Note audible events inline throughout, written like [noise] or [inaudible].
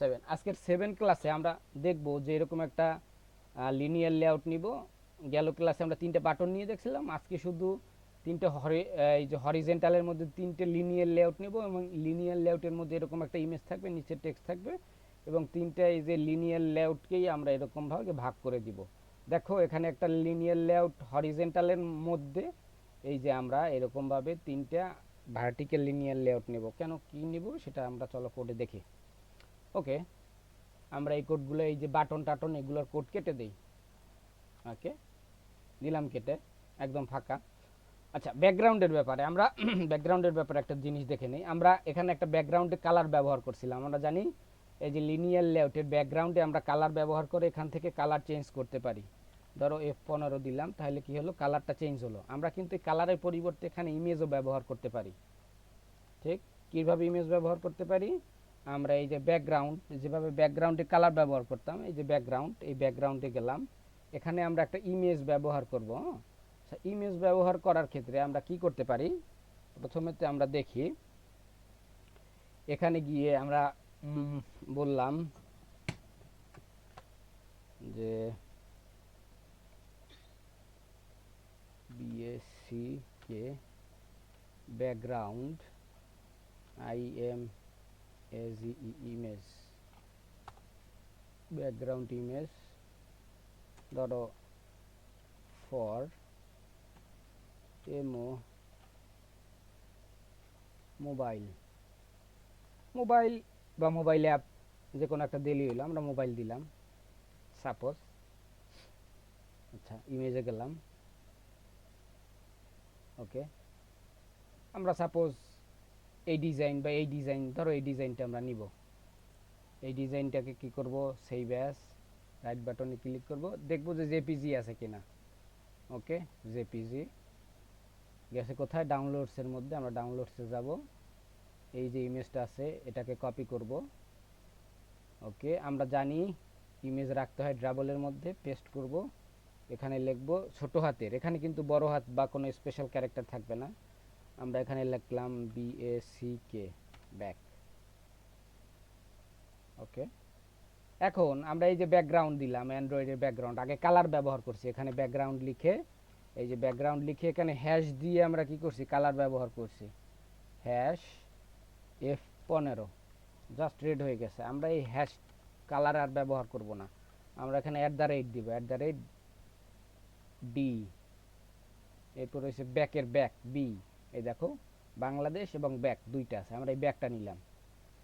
Seven আজকের seven ক্লাসে আমরা দেখব যে এরকম একটা লিনিয়ার লেআউট নিব। গেল ক্লাসে আমরা তিনটে বাটন নিয়ে দেখছিলাম। আজকে শুধু তিনটে হরি এই যে হরিজেন্টালের মধ্যে তিনটে লিনিয়ার লেআউট নিব এবং লিনিয়ার লেআউটের মধ্যে এরকম একটা ইমেজ থাকবে নিচে টেক্সট থাকবে এবং তিনটে এই যে লিনিয়ার লেআউটকেই আমরা এরকমভাবে ভাগ করে দিব। দেখো, এখানে একটা লিনিয়ার লেআউট হরিজেন্টালের মধ্যে এই যে আমরা এরকমভাবে তিনটা ভার্টিক্যাল লিনিয়ার লেআউট নেব। কেন কি নিব সেটা আমরা চলো কোডে দেখি। ওকে, আমরা এই কোডগুলো এই যে বাটন টাটন, এগুলোর কোড কেটে দেই। ওকে দিলাম কেটে, একদম ফাঁকা। আচ্ছা ব্যাকগ্রাউন্ডের ব্যাপারে, আমরা [clears throat] ব্যাকগ্রাউন্ডের ব্যাপারে একটা জিনিস দেখে নিই। আমরা এখানে একটা ব্যাকগ্রাউন্ডে কালার ব্যবহার করছিলাম। আমরা জানি, এই যে লিনিয়ার লেআউটের ব্যাকগ্রাউন্ডে আমরা কালার ব্যবহার করে এখান থেকে কালার চেঞ্জ করতে পারি। ধরো এফ পনেরো দিলাম, তাহলে কি হলো? কালারটা চেঞ্জ হলো। আমরা কিন্তু কালারের পরিবর্তে এখানে ইমেজও ব্যবহার করতে পারি। ঠিক? কীভাবে ইমেজ ব্যবহার করতে পারি? আমরা এই যে ব্যাকগ্রাউন্ড যেভাবে ব্যাকগ্রাউন্ডে কালার ব্যবহার করতাম, এই যে ব্যাকগ্রাউন্ড এই ব্যাকগ্রাউন্ডে গেলাম। এখানে আমরা একটা ইমেজ ব্যবহার করব ইমেজ ব্যবহার করার ক্ষেত্রে আমরা কি করতে পারি? প্রথমে তো আমরা দেখি, এখানে গিয়ে আমরা বললাম যে BSc K background I am the i- image. Background image. ধরো for. এমো মোবাইল মোবাইল বা মোবাইল অ্যাপ যে কোনো একটা দিলেই হলো, আমরা মোবাইল দিলাম। সাপোজ আচ্ছা ইমেজে গেলাম। ওকে আমরা সাপোজ এই ডিজাইন বা এই ডিজাইন ধরো এই ডিজাইনটা আমরা নিব। এই ডিজাইনটাকে কি করব? সেই ব্যাস রাইট বাটনে ক্লিক করব। দেখব যে জেপিজি আছে কিনা। ওকে জেপিজি গেছে কোথায়? ডাউনলোডসের মধ্যে আমরা ডাউনলোডসে যাব। এই যে ইমেজটা আছে, এটাকে কপি করব। ওকে আমরা জানি ইমেজ রাখতে হয় ড্রাবলের মধ্যে পেস্ট করব। এখানে লিখব ছোট হাতের। এখানে কিন্তু বড় হাত বা কোনো স্পেশাল ক্যারেক্টার থাকবে না। আমরা এখানে লিখলাম বিএসি কে ব্যাক ওকে এখন আমরা এই যে ব্যাকগ্রাউন্ড দিলাম, অ্যান্ড্রয়েডের ব্যাকগ্রাউন্ড আগে কালার ব্যবহার করছি। এখানে ব্যাকগ্রাউন্ড লিখে, এই যে ব্যাকগ্রাউন্ড লিখে এখানে হ্যাশ দিয়ে আমরা কি করছি? কালার ব্যবহার করছি। হ্যাশ এফ পনেরো। জাস্ট রেড হয়ে গেছে। আমরা এই হ্যাশ কালার আর ব্যবহার করব না। আমরা এখানে অ্যাট দ্য রেট দিব। অ্যাট দ্য রেট ডি এরপর হচ্ছে ব্যাকের ব্যাক বি এই দেখো, বাংলাদেশ এবং ব্যাক দুইটা আছে। আমরা এই ব্যাকটা নিলাম।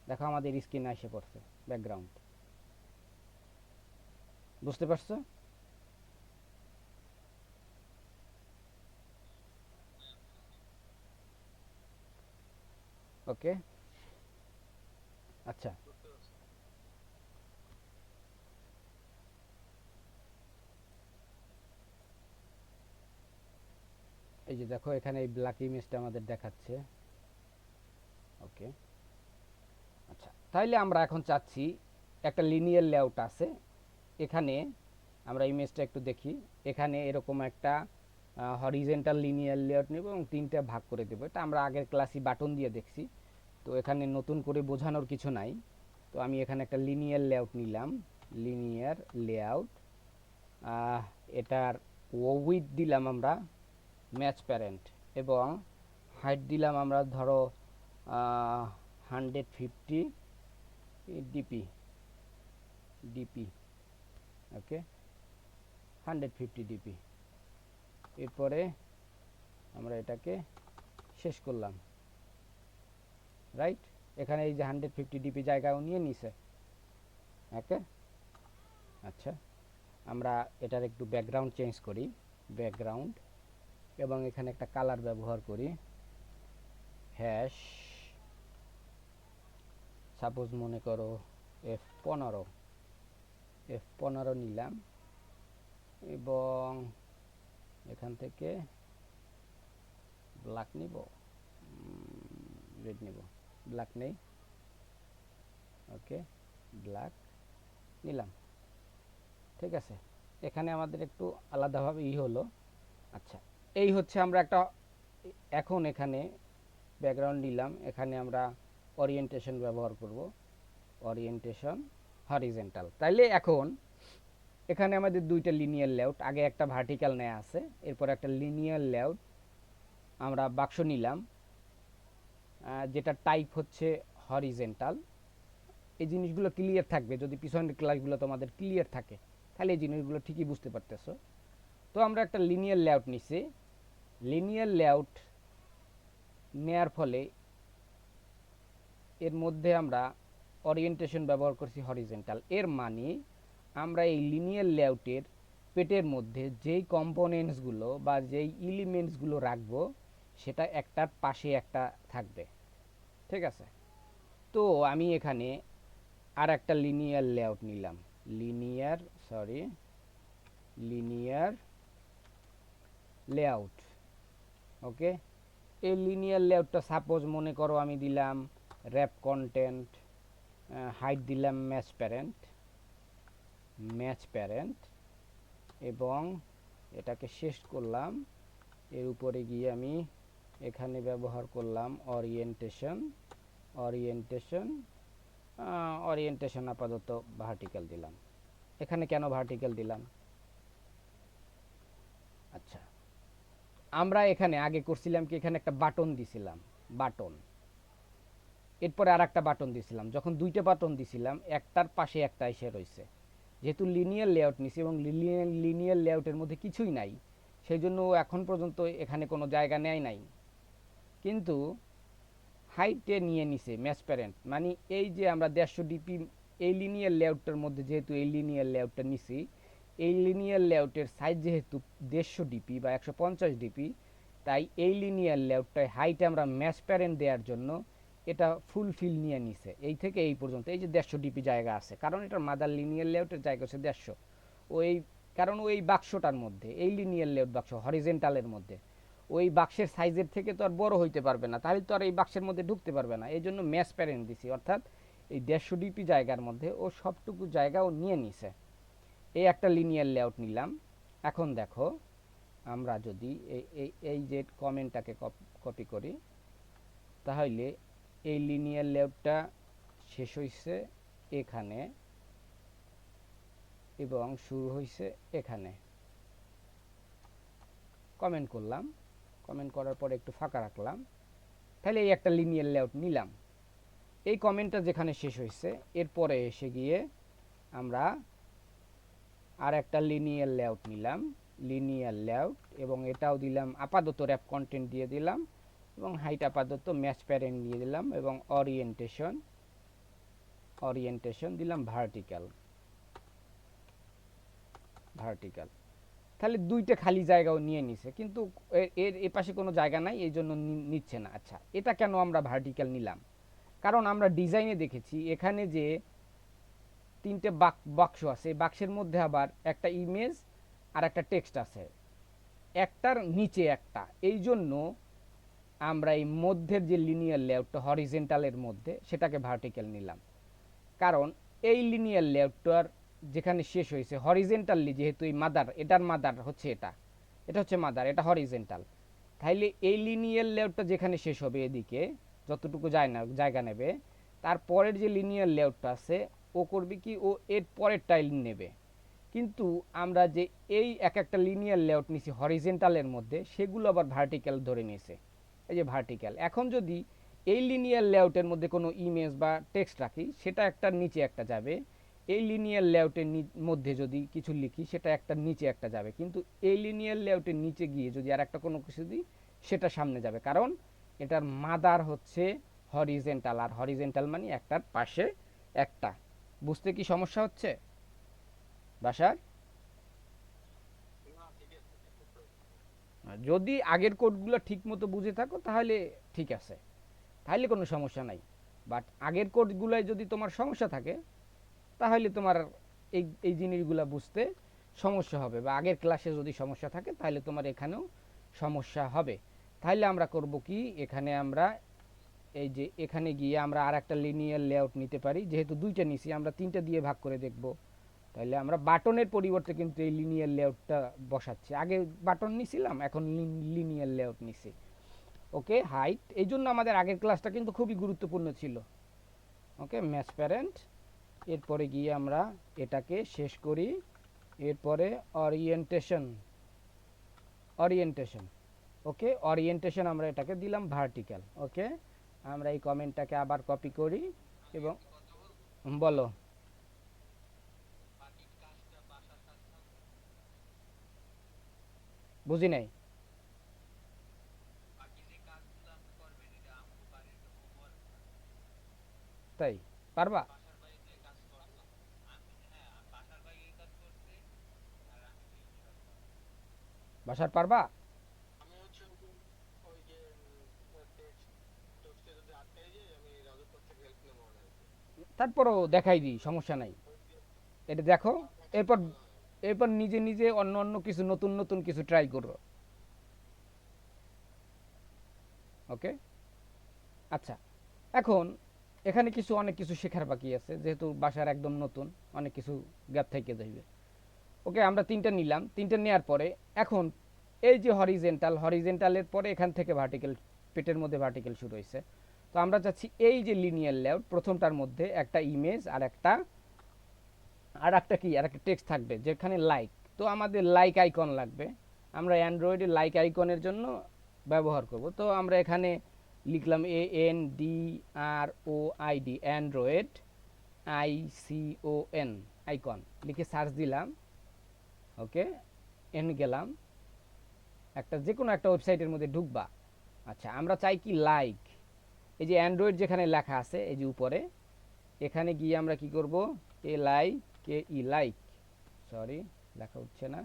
দেখো আমাদের স্ক্রিনে এসে পড়ছে ব্যাকগ্রাউন্ড বুঝতে পারছ? ওকে আচ্ছা। যে দেখো, এখানে এই ব্ল্যাক ইমেজটা আমাদের দেখাচ্ছে। ওকে আচ্ছা তাইলে আমরা এখন চাচ্ছি একটা লিনিয়ার লেআউট আছে। এখানে আমরা ইমেজটা একটু দেখি। এখানে এরকম একটা হরিজেন্টাল লিনিয়ার লেআউট নেব এবং তিনটা ভাগ করে দেবো। এটা আমরা আগের ক্লাসই বাটন দিয়ে দেখছি। তো এখানে নতুন করে বোঝানোর কিছু নাই। তো আমি এখানে একটা লিনিয়ার লেআউট নিলাম। লিনিয়ার লেআউট এটার উইথ দিলাম আমরা। Match parent. এবং হাইট দিলাম আমরা ধরো hundred fifty DP. DP, okay? Hundred fifty DP. এরপরে আমরা এটাকে শেষ করলাম। রাইট? এখানে এই যে হান্ড্রেড ফিফটি ডিপি জায়গাও নিয়ে নিছে। ওকে? আচ্ছা আমরা এটার একটু ব্যাকগ্রাউন্ড চেঞ্জ করি। ব্যাকগ্রাউন্ড এবং এখানে একটা কালার ব্যবহার করি। হ্যাশ, সাপোজ মনে করো এফ পনেরো। এফ পনেরো নিলাম এবং এখান থেকে ব্ল্যাক নিব। রেড নিব। ব্ল্যাক নেই। ওকে ব্ল্যাক নিলাম। ঠিক আছে। এখানে আমাদের একটু আলাদাভাবে ই হলো। আচ্ছা এই হচ্ছে আমরা একটা, এখন এখানে ব্যাকগ্রাউন্ড নিলাম। এখানে আমরা ওরিয়েন্টেশন ব্যবহার করব। ওরিয়েন্টেশন হরিজেন্টাল তাইলে এখন এখানে আমাদের দুইটা লিনিয়ার লেআউট আগে একটা ভার্টিক্যাল নেওয়া আছে, এরপর একটা লিনিয়ার লেআউট আমরা বাক্স নিলাম যেটা টাইপ হচ্ছে হরিজেন্টাল এই জিনিসগুলো ক্লিয়ার থাকবে, যদি পিছনের ক্লাসগুলো তোমাদের ক্লিয়ার থাকে তাহলে এই জিনিসগুলো ঠিকই বুঝতে পারতেছো। তো আমরা একটা লিনিয়ার লেআউট নিছি। লিনিয়ার লেআউট নেয়ার ফলে এর মধ্যে আমরা ওরিয়েন্টেশন ব্যবহার করছি হরিজেন্টাল এর মানে আমরা এই লিনিয়ার লেআউটের পেটের মধ্যে যেই কম্পোনেন্টসগুলো বা যেই এলিমেন্টসগুলো রাখব, সেটা একটার পাশে একটা থাকবে। ঠিক আছে? তো আমি এখানে আর একটা লিনিয়ার লেআউট নিলাম। Linear sorry linear layout okay? এই লিনিয়ার লেআউটটা সাপোজ মনে করো আমি দিলাম র্যাপ কন্টেন্ট হাইট দিলাম ম্যাচ প্যারেন্ট ম্যাচ প্যারেন্ট এবং এটাকে শেষ করলাম। এর উপরে গিয়ে আমি এখানে ব্যবহার করলাম অরিয়েন্টেশন অরিয়েন্টেশন অরিয়েন্টেশন আপাতত ভার্টিক্যাল দিলাম। এখানে কেন ভার্টিক্যাল দিলাম? আচ্ছা আমরা এখানে আগে করছিলাম কি, এখানে একটা বাটন দিছিলাম, বাটন। এরপরে আর একটা বাটন দিছিলাম, যখন দুইটা বাটন দিছিলাম, একটার পাশে একটা এসে রয়েছে। যেহেতু লিনিয়ার লেআউট নিছি এবং লিনিয়ার লেআউটের মধ্যে কিছুই নাই সেই জন্য এখন পর্যন্ত এখানে কোনো জায়গা নেয় নাই। কিন্তু হাইটে নিয়ে নিছে ম্যাচ প্যারেন্ট মানে এই যে আমরা দেড়শো ডিপি এই লিনিয়ার লেআউটটার মধ্যে যেহেতু এই লিনিয়ার লেআউটটা নিছি এই লিনিয়ার লেআউটের সাইজ যেহেতু দেড়শো ডিপি বা একশো পঞ্চাশ ডিপি তাই এই লিনিয়ার লেআউটটায় হাইটে আমরা ম্যাচ প্যারেন্ট দেওয়ার জন্য এটা ফুলফিল নিয়ে নিছে। এই থেকে এই পর্যন্ত, এই যে দেড়শো ডিপি জায়গা আছে, কারণ এটার মাদার লিনিয়ার লেআউটের জায়গা হচ্ছে দেড়শো। ওই কারণ ওই বাক্সটার মধ্যে, এই লিনিয়ার লেআউট বাক্স হরিজেন্টালের মধ্যে, ওই বাক্সের সাইজের থেকে তো আর বড় হইতে পারবে না, তাহলে তো আর এই বাক্সের মধ্যে ঢুকতে পারবে না। এই জন্য ম্যাচ প্যারেন্ট দিছি, অর্থাৎ এই দেড়শো ডিপি জায়গার মধ্যে ও সবটুকু জায়গা ও নিয়ে নিছে। এই একটা লিনিয়ার লেআউট নিলাম। এখন দেখো, আমরা যদি এই এই যে কমেন্টটাকে কপি করি, তাহলে এই লিনিয়ার লেআউটটা শেষ হয়েছে এখানে এবং শুরু হয়েছে এখানে। কমেন্ট করলাম। কমেন্ট করার পরে একটু ফাঁকা রাখলাম। তাহলে এই একটা লিনিয়ার লেআউট নিলাম। এই কমেন্টটা যেখানে শেষ হয়েছে এরপরে এসে গিয়ে আমরা আর একটা লিনিয়ার লেআউট নিলাম। লিনিয়ার লেআউট এবং এটাও দিলাম, আপাতত র্যাপ কন্টেন্ট দিয়ে দিলাম এবং হাইট আপাতত ম্যাচ প্যারেন্ট দিয়ে দিলাম এবং অরিয়েন্টেশন অরিয়েন্টেশন দিলাম ভার্টিক্যাল ভার্টিক্যাল তাহলে দুইটা খালি জায়গাও নিয়ে নিছে, কিন্তু এর- এ পাশে কোনো জায়গা নাই, এই জন্য নিচ্ছে না। আচ্ছা এটা কেন আমরা ভার্টিক্যাল নিলাম? কারণ আমরা ডিজাইনে দেখেছি, এখানে যে তিনটে বাক, বাক্স আছে। এই বাক্সের মধ্যে আবার একটা ইমেজ আর একটা টেক্সট আছে। একটার নিচে একটা। এই জন্য আমরা এই মধ্যের যে লিনিয়ার লেআউটটা হরিজেন্টালের মধ্যে, সেটাকে ভার্টিক্যাল নিলাম। কারণ এই লিনিয়ার লেআউটটার যেখানে শেষ হয়েছে হরিজেন্টালি যেহেতু এই মাদার এটার মাদার হচ্ছে এটা। এটা হচ্ছে মাদার এটা হরিজেন্টাল তাইলে এই লিনিয়ার লেআউটটা যেখানে শেষ হবে এদিকে, যতটুকু যায় না, জায়গা নেবে, তারপরের যে লিনিয়ার লেআউটটা আছে ও করবে কি? ও এর পরের টাইল নেবে। কিন্তু আমরা যে এই এক একটা লিনিয়ার লেআউট নিছি হরিজেন্টালের মধ্যে, সেগুলো আবার ভার্টিক্যাল ধরে নিয়েছে। এই যে ভার্টিক্যাল এখন যদি এই লিনিয়ার লেআউটের মধ্যে কোনো ইমেজ বা টেক্সট রাখি, সেটা একটা নিচে একটা যাবে। এই লিনিয়ার লেআউটের মধ্যে যদি কিছু লিখি, সেটা একটা নিচে একটা যাবে। কিন্তু এই লিনিয়ার লেআউটের নিচে গিয়ে যদি আর একটা কোনো কিছু দিই, সেটা সামনে যাবে। কারণ এটার মাদার হচ্ছে হরিজেন্টাল আর হরিজেন্টাল মানে একটার পাশে একটা। বুঝতে কি সমস্যা হচ্ছে? বাসার? যদি আগের কোডগুলো ঠিক মতো বুঝে থাকো তাহলে ঠিক আছে। তাহলে কোনো সমস্যা নাই। বাট আগের কোডগুলোয় যদি তোমার সমস্যা থাকে তাহলে তোমার এই এই জিনিসগুলো বুঝতে সমস্যা হবে। বা আগের ক্লাসে যদি সমস্যা থাকে তাহলে তোমার এখানেও সমস্যা হবে। তাহলে আমরা করব কি? এখানে আমরা এই যে এখানে গিয়ে আমরা আর একটা লিনিয়ার লেআউট নিতে পারি। যেহেতু দুইটা নিছি, আমরা তিনটা দিয়ে ভাগ করে দেখব। তাহলে আমরা বাটনের পরিবর্তে কিন্তু এই লিনিয়ার লেআউটটা বসাচ্ছি। আগে বাটন নিছিলাম, এখন লিনিয়ার লেআউট নিছি। ওকে হাইট এই জন্য আমাদের আগের ক্লাসটা কিন্তু খুবই গুরুত্বপূর্ণ ছিল। ওকে ম্যাচ প্যারেন্ট এরপরে গিয়ে আমরা এটাকে শেষ করি। এরপরে অরিয়েন্টেশন অরিয়েন্টেশন ওকে অরিয়েন্টেশন আমরা এটাকে দিলাম ভার্টিক্যাল ওকে? আমরা এই কমেন্টটাকে আবার কপি করি এবং বলো। বুঝি নাই? তাই পারবা? বাসার পারবা আমি হচ্ছে ওই যে টেক্সট টেক্সটে যদি আটকাই যাই আমি রাজুর কাছ থেকে হেল্প নেব না তারপরও দেখাই দিই, সমস্যা নাই। এটা দেখো, এরপর এরপর নিজে নিজে অন্য অন্য কিছু, নতুন নতুন কিছু ট্রাই করো। ওকে আচ্ছা এখন এখানে কিছু, অনেক কিছু শেখার বাকি আছে, যেহেতু বাসার একদম নতুন, অনেক কিছু গ্যাপ থেকে যাইবে। ওকে আমরা তিনটা নিলাম। তিনটা নেওয়ার পরে, এখন এই যে হরিজেন্টাল হরিজেন্টালের পরে এখান থেকে ভার্টিক্যাল পেটের মধ্যে ভার্টিক্যাল শুরু হয়েছে তো আমরা চাচ্ছি এই যে লিনিয়ার লেআউট প্রথমটার মধ্যে একটা ইমেজ আর একটা আর একটা কি, আর একটা টেক্সট থাকবে, যেখানে লাইক তো আমাদের লাইক আইকন লাগবে। আমরা অ্যান্ড্রয়েডে লাইক আইকনের জন্য ব্যবহার করব। তো আমরা এখানে লিখলাম A N D R O I D android I C O N icon লিখে সার্চ দিলাম। ওকে এন গেলাম। একটা যে কোনো একটা ওয়েবসাইটের মধ্যে ঢুকবা। আচ্ছা আমরা চাই কি লাইক এই যে অ্যান্ড্রয়েড যেখানে লেখা আছে, এই যে উপরে, এখানে গিয়ে আমরা কি করব? এ লাই কে ই লাইক সরি লেখা হচ্ছে না।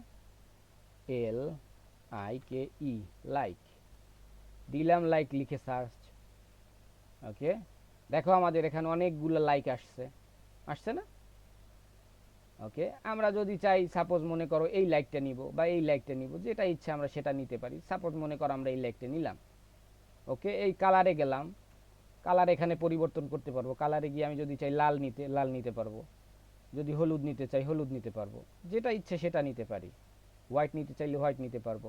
L I K E like দিলাম লাইক লিখে সার্চ ওকে দেখো আমাদের এখানে অনেকগুলো লাইক আসছে আসছে না? ওকে আমরা যদি চাই সাপোজ মনে করো এই লাইকটা নিব বা এই লাইকটা নিব, যেটা ইচ্ছা আমরা সেটা নিতে পারি। সাপোজ মনে করো আমরা এই লাইকটা নিলাম ওকে এই কালারে গেলাম কালার এখানে পরিবর্তন করতে পারব। কালারে গিয়ে আমি যদি চাই লাল নিতে লাল নিতে পারব। যদি হলুদ নিতে চাই হলুদ নিতে পারব। যেটা ইচ্ছে সেটা নিতে পারি। হোয়াইট নিতে চাইলে হোয়াইট নিতে পারব।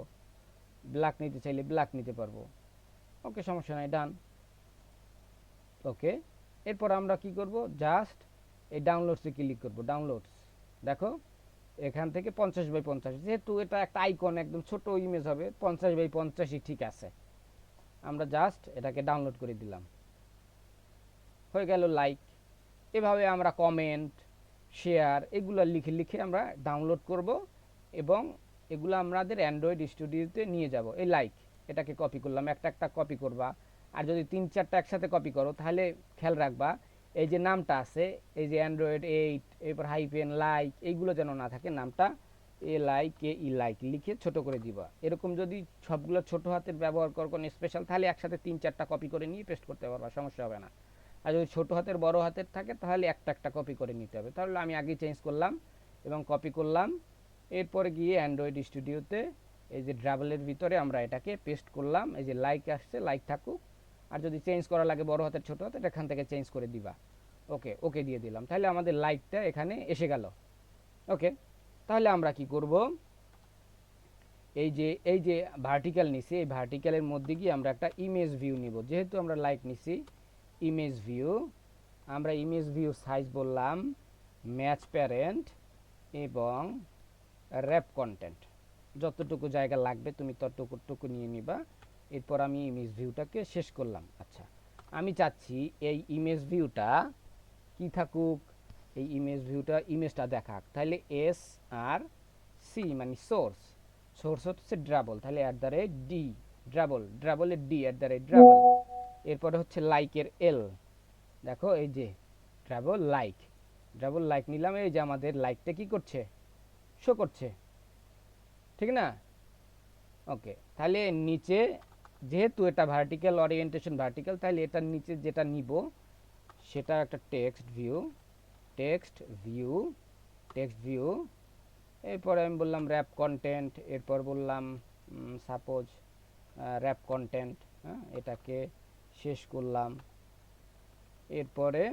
ব্ল্যাক নিতে চাইলে ব্ল্যাক নিতে পারব। ওকে সমস্যা নাই ডান ওকে এরপর আমরা কি করব? জাস্ট এই ডাউনলোডসে ক্লিক করব ডাউনলোডস দেখো, এখান থেকে পঞ্চাশ বাই পঞ্চাশ। যেহেতু এটা একটা আইকন একদম ছোট ইমেজ হবে, পঞ্চাশ বাই পঞ্চাশই ঠিক আছে। আমরা জাস্ট এটাকে ডাউনলোড করে দিলাম। হয়ে গেল লাইক এভাবে আমরা কমেন্ট শেয়ার এগুলো লিখে লিখে আমরা ডাউনলোড করব এবং এগুলো আমাদের অ্যান্ড্রয়েড স্টুডিওতে নিয়ে যাব। এই লাইক এটাকে কপি করলাম, একটা একটা কপি করবা। আর যদি তিন চারটা একসাথে কপি করো, তাহলে খেয়াল রাখবা, এই যে নামটা আছে, এই যে অ্যান্ড্রয়েড এইট এরপর হাইপেন লাইক এইগুলো যেন না থাকে, নামটা এ লাইক কে ই লাইক লিখে ছোট করে দিবা। এরকম যদি সবগুলো ছোট হাতের ব্যবহার কর কোনো স্পেশাল তাহলে একসাথে তিন চারটা কপি করে নিয়ে পেস্ট করতে পারবা, সমস্যা হবে না। আর যদি ছোট হাতের, বড় হাতের থাকে, তাহলে একটা একটা কপি করে নিতে হবে। তাহলে আমি আগে চেঞ্জ করলাম এবং কপি করলাম। এরপরে গিয়ে অ্যান্ড্রয়েড স্টুডিওতে এই যে ড্রাভেলের ভিতরে আমরা এটাকে পেস্ট করলাম। এই যে লাইক আসছে লাইক থাকুক। আর যদি চেঞ্জ করা লাগে বড় হাতের, ছোট হাতের, এখান থেকে চেঞ্জ করে দিবা। ওকে ওকে দিয়ে দিলাম। তাহলে আমাদের লাইকটা এখানে এসে গেল। ওকে তাহলে আমরা কি করব? এই যে এই যে ভার্টিক্যাল নিছি। এই ভার্টিক্যালের মধ্যে গিয়ে আমরা একটা ইমেজ ভিউ নিব। যেহেতু আমরা লাইক নিছি ইমেজ ভিউ আমরা ইমেজ ভিউ সাইজ বললাম ম্যাচ প্যারেন্ট এবং র্যাপ কন্টেন্ট যতটুকু জায়গা লাগবে তুমি ততটুকু নিয়ে নিবা। এরপর আমি ইমেজ ভিউটাকে শেষ করলাম। আচ্ছা আমি চাচ্ছি এই ইমেজ ভিউটা কি থাকুক? এই ইমেজ ভিউটা ইমেজটা দেখাক। তাহলে এস আর সি মানে সোর্স সোর্স হচ্ছে ড্রাবল তাহলে at the rate D drawable ড্রাবলের D at the rate drawable এরপরে হচ্ছে লাইকের এল। দেখো, এই যে ড্রাবল লাইক ড্রাবল লাইক নিলাম, এই যে আমাদের লাইকটা কি করছে? শো করছে। ঠিক না? ওকে তাহলে নিচে যেহেতু এটা ভার্টিক্যাল ওরিয়েন্টেশন ভার্টিক্যাল তাহলে এটার নিচে যেটা নিব, সেটা একটা text view text view text view এরপরে আমি বললাম র্যাপ কন্টেন্ট এরপর বললাম সাপোজ র্যাপ কন্টেন্ট হ্যাঁ এটাকে শেষ করলাম। এরপরে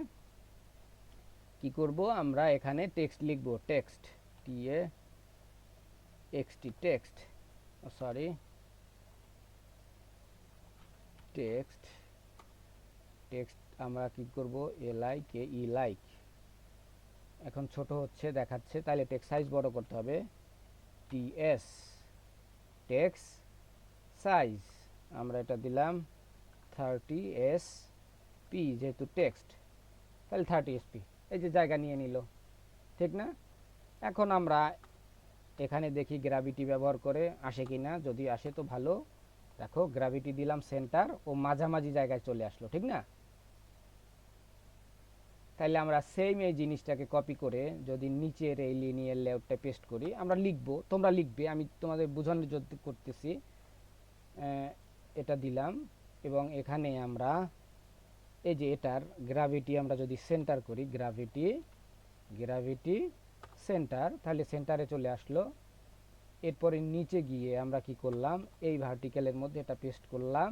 কি করব আমরা এখানে টেক্সট লিখব। Text T E X T text sorry text text আমরা কি করব? এ লাইক এ ই লাইক এখন ছোট হচ্ছে, দেখাচ্ছে তাহলে টেক্সট সাইজ বড় করতে হবে। টিএস টেক্স সাইজ আমরা এটা দিলাম। থার্টি এস পি যেহেতু টেক্সট তাহলে থার্টি এসপি এই যে জায়গা নিয়ে নিল, ঠিক না? এখন আমরা এখানে দেখি গ্র্যাভিটি ব্যবহার করে আসে কি না যদি আসে তো ভালো। দেখো গ্র্যাভিটি দিলাম সেন্টার ও মাঝামাঝি জায়গায় চলে আসলো, ঠিক না? তাহলে আমরা সেম এই জিনিসটাকে কপি করে যদি নিচের এই লিনিয়ার লেআউটটা পেস্ট করি, আমরা লিখব। তোমরা লিখবে, আমি তোমাদের বোঝানোর জন্য করতেছি। এটা দিলাম। এবং এখানে আমরা এই যে এটার গ্রাভিটি আমরা যদি সেন্টার করি গ্রাভিটি গ্রাভিটি সেন্টার তাহলে সেন্টারে চলে আসলো। এরপরে নিচে গিয়ে আমরা কি করলাম, এই ভার্টিক্যালের মধ্যে এটা পেস্ট করলাম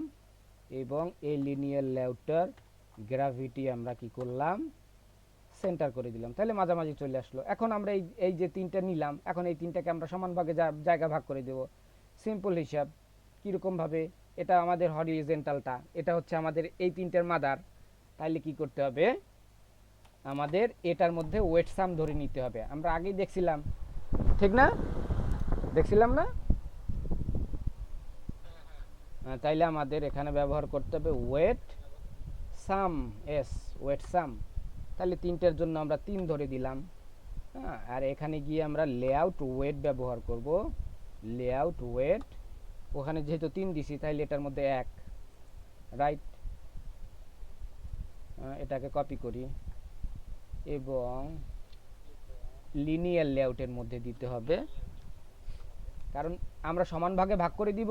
এবং এই লিনিয়ার লেআউটার গ্রাভিটি আমরা কি করলাম সেন্টার করে দিলাম। তাহলে মাঝামাঝি চলে আসলো। এখন আমরা এই এই যে তিনটা নিলাম, এখন এই তিনটাকে আমরা সমান ভাগে জায়গা ভাগ করে দেব। সিম্পল হিসাব, কীরকমভাবে এটা আমাদের হরিজেন্টালটা এটা হচ্ছে আমাদের এই তিনটের মাদার তাহলে কি করতে হবে? আমাদের এটার মধ্যে ওয়েট সাম ধরে নিতে হবে। আমরা আগেই দেখছিলাম, ঠিক না? দেখছিলাম না? তাইলে আমাদের এখানে ব্যবহার করতে হবে weight sum S weight sum তাহলে তিনটের জন্য আমরা তিন ধরে দিলাম। হ্যাঁ আর এখানে গিয়ে আমরা লেআউট ওয়েট ব্যবহার করব। লেআউট ওয়েট ওখানে যেহেতু তিন দিছি তাহলে এটার মধ্যে এক। রাইট এটাকে কপি করি। এবং লিনিয়ার লেআউটের মধ্যে দিতে হবে। কারণ আমরা সমান ভাগে ভাগ করে দিব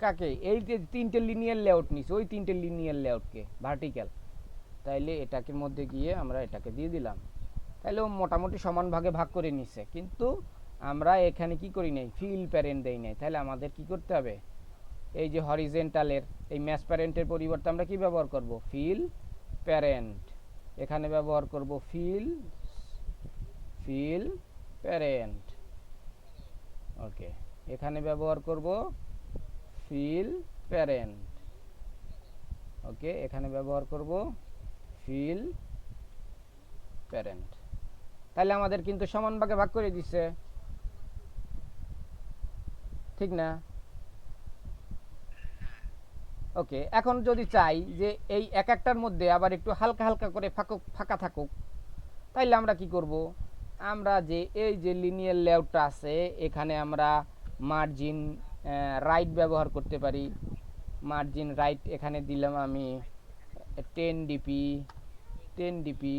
কাকে? এই যে তিনটে লিনিয়ার লেআউট নিছি, ওই তিনটে লিনিয়ার লেআউটকে ভার্টিক্যাল তাইলে এটাকে মধ্যে গিয়ে আমরা এটাকে দিয়ে দিলাম। তাহলে মোটামুটি সমান ভাগে ভাগ করে নিছে। কিন্তু আমরা এখানে কি করি নাই? ফিল প্যারেন্ট দেই নাই। তাহলে আমাদের কি করতে হবে? এই যে হরিজেন্টালের এই ম্যাচ প্যারেন্টের পরিবর্তে আমরা কি ব্যবহার করব? ফিল প্যারেন্ট এখানে ব্যবহার করব ফিল ফিল প্যারেন্ট ওকে এখানে ব্যবহার করব ফিল প্যারেন্ট ওকে এখানে ব্যবহার করব ফিল প্যারেন্ট তাহলে আমাদের কিন্তু সমান ভাগে ভাগ করে দিচ্ছে ঠিক না? ওকে এখন যদি চাই যে এই এক একটার মধ্যে আবার একটু হালকা হালকা করে ফাঁকা ফাঁকা থাকুক, তাইলে আমরা কি করব? আমরা যে এই যে লিনিয়ার লেআউটটা আছে, এখানে আমরা মার্জিন রাইট ব্যবহার করতে পারি। মার্জিন রাইট এখানে দিলাম আমি টেন ডিপি টেন ডিপি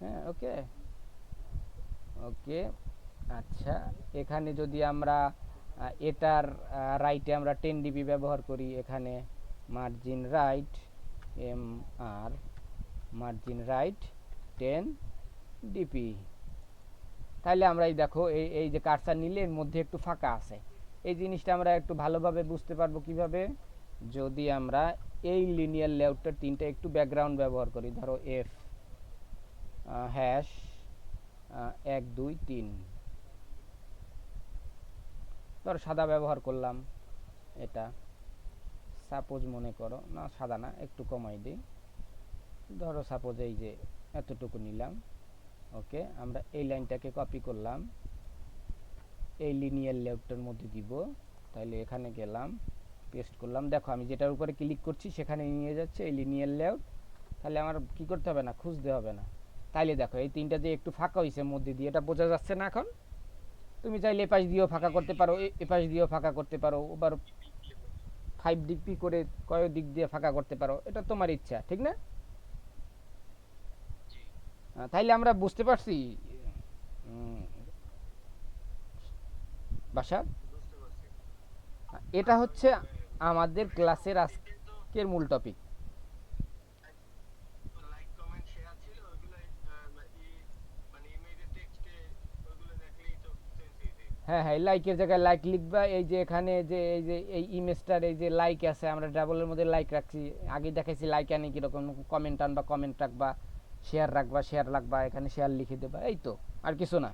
হ্যাঁ ওকে ওকে আচ্ছা এখানে যদি আমরা এটার রাইটে আমরা টেন ডিপি ব্যবহার করি, এখানে margin right M R margin right ten DP তাহলে আমরা এই দেখো, এই এই যে কারসার নিলে এর মধ্যে একটু ফাঁকা আছে। এই জিনিসটা আমরা একটু ভালোভাবে বুঝতে পারব কীভাবে? যদি আমরা এই লিনিয়ার লেআউটটার তিনটা একটু ব্যাকগ্রাউন্ড ব্যবহার করি, ধরো এফ হ্যাশ এক, দুই, তিন। ধরো সাদা ব্যবহার করলাম, এটা সাপোজ মনে করো, না সাদা না, একটু কমাই দিই। ধরো সাপোজ এই যে এতটুকু নিলাম, ওকে, আমরা এই লাইনটাকে কপি করলাম। এই লিনিয়ার লেআউটটার মধ্যে দিব তাহলে এখানে গেলাম পেস্ট করলাম। দেখো, আমি যেটার উপরে ক্লিক করছি, সেখানে নিয়ে যাচ্ছে এই লিনিয়ার লেআউট তাহলে আমার কি করতে হবে না? খুঁজতে হবে না। তাইলে দেখো, এই তিনটা যে একটু ফাঁকা হয়েছে মধ্যে দিয়ে, এটা বোঝা যাচ্ছে না এখন? তুমি চাইলে এপাশ দিয়েও ফাঁকা করতে পারো এপাশ দিয়েও ফাঁকা করতে পারো আবার ফাইভ ডিপি করে কয় দিক দিয়ে ফাঁকা করতে পারো, এটা তোমার ইচ্ছা, ঠিক না? তাইলে আমরা বুঝতে পারছি বাসার এটা হচ্ছে আমাদের ক্লাসের আজকের মূল টপিক লাইক কমেন্ট শেয়ার ছিল ওইগুলো মানে ইমেজের টেক্সটে ওইগুলো দেখলেই তো সেন্সিটিভ হ্যাঁ হ্যাঁ লাইকের জায়গায় লাইক লিখবা। এই যে এখানে যে এই যে এই ইমেজটার এই যে লাইক আছে, আমরা ডাবলের মধ্যে লাইক রাখছি। আগে দেখাইছি লাইক আনি কীরকম কমেন্ট আনবা কমেন্ট রাখবা শেয়ার রাখবা শেয়ার রাখবা এখানে শেয়ার লিখে দেবা, এই তো, আর কিছু না।